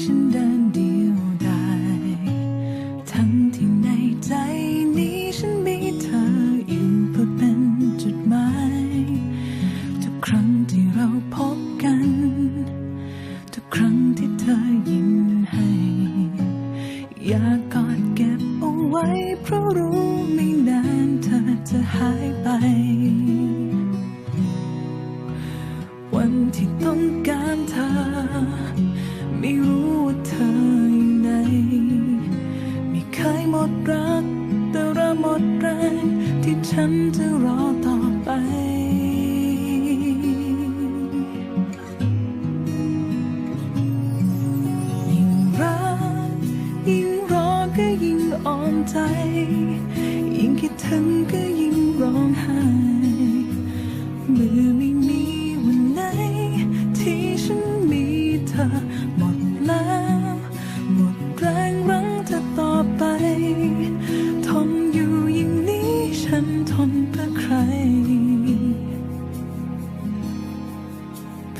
ฉันเดินเดียวดายทั้งที่ในใจนี้ฉันมีเธออยู่เพื่อเป็นจุดหมายทุกครั้งที่เราพบกัน ทุกครั้งที่เธอยิ้มให้ อยากกอดเก็บเอาไว้ เพราะรู้ไม่นานเธอจะหายไป วันที่ต้องการเธอ ไม่รู้ ดรัก แต่เราหมดแรงที่ฉันจะรอต่อไป ยิ่งรัก ยิ่งรอก็ยิ่งอ่อนใจ ยิ่งคิดถึงก็ยิ่งร้องไห้เมื่อไม่มีวันไหนที่ฉันมีเธอ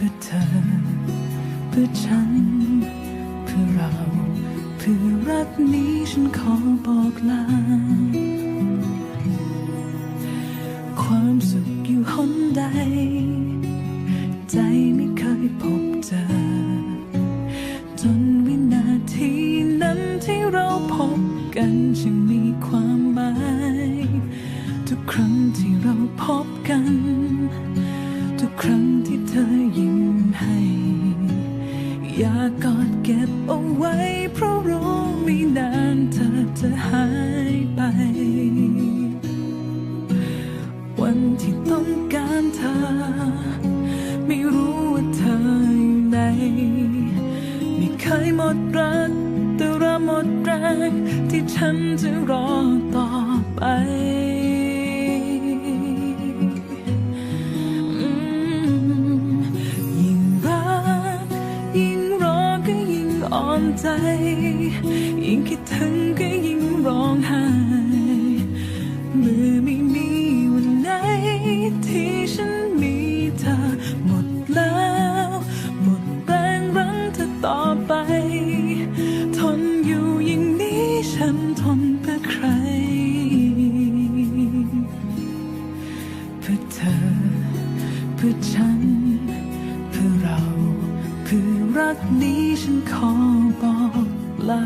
พื่อเธอ เพื่อฉัน เพื่อเรา เพื่อรักนี้ฉันขอบอกลา ความสุขอยู่หนใด ใจไม่เคยพบเจอ จนวินาทีนั้นที่เราพบกันช่างมีความหมาย ทุกครั้งที่เราพบกัน อยากกอดเก็บเอาไว้ เพราะรู้ไม่นานเธอจะหายไป วันที่ต้องการเธอ ไม่รู้ว่าเธออยู่ไหนไม่เคยหมดรักแต่เราหมดแรงที่ฉันจะรอต่อไป ยิ่งอ่อนใจ ยิ่งคิดถึงก็ยิ่งร้องไห้เมื่อไม่มีวันไหนที่ฉันมีเธอหมดแล้ว หมดแรงรั้งเธอต่อไป ทนอยู่อย่างนี้ฉันทนเพื่อใคร เพื่อเธอ เพื่อฉัน เพื่อเรา รักนี้ฉันขอบอกลา